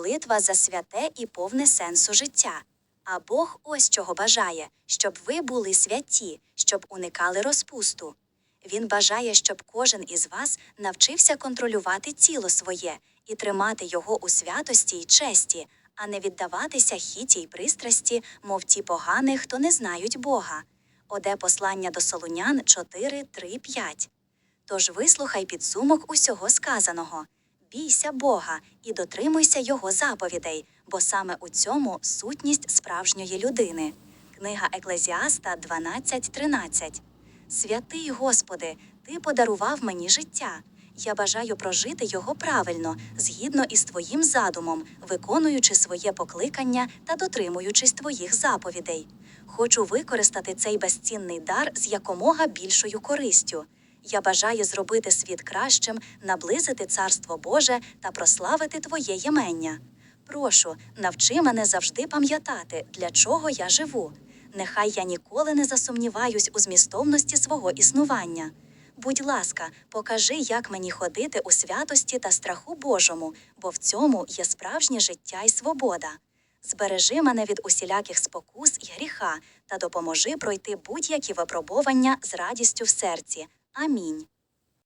молитва за святе і повне сенсу життя. А Бог ось чого бажає, щоб ви були святі, щоб уникали розпусту. Він бажає, щоб кожен із вас навчився контролювати тіло своє і тримати його у святості й честі, а не віддаватися хіті й пристрасті, мов ті погані, хто не знають Бога. Оде послання до Солунян 4, 3, 5. Тож вислухай підсумок усього сказаного. Бійся Бога і дотримуйся Його заповідей, бо саме у цьому сутність справжньої людини. Книга Еклезіаста 12.13 Святий Господи, Ти подарував мені життя. Я бажаю прожити його правильно, згідно із Твоїм задумом, виконуючи своє покликання та дотримуючись Твоїх заповідей. Хочу використати цей безцінний дар з якомога більшою користю. Я бажаю зробити світ кращим, наблизити Царство Боже та прославити Твоє ємення. Прошу, навчи мене завжди пам'ятати, для чого я живу. Нехай я ніколи не засумніваюсь у змістовності свого існування. Будь ласка, покажи, як мені ходити у святості та страху Божому, бо в цьому є справжнє життя і свобода. Збережи мене від усіляких спокус і гріха та допоможи пройти будь-які випробування з радістю в серці. Амінь.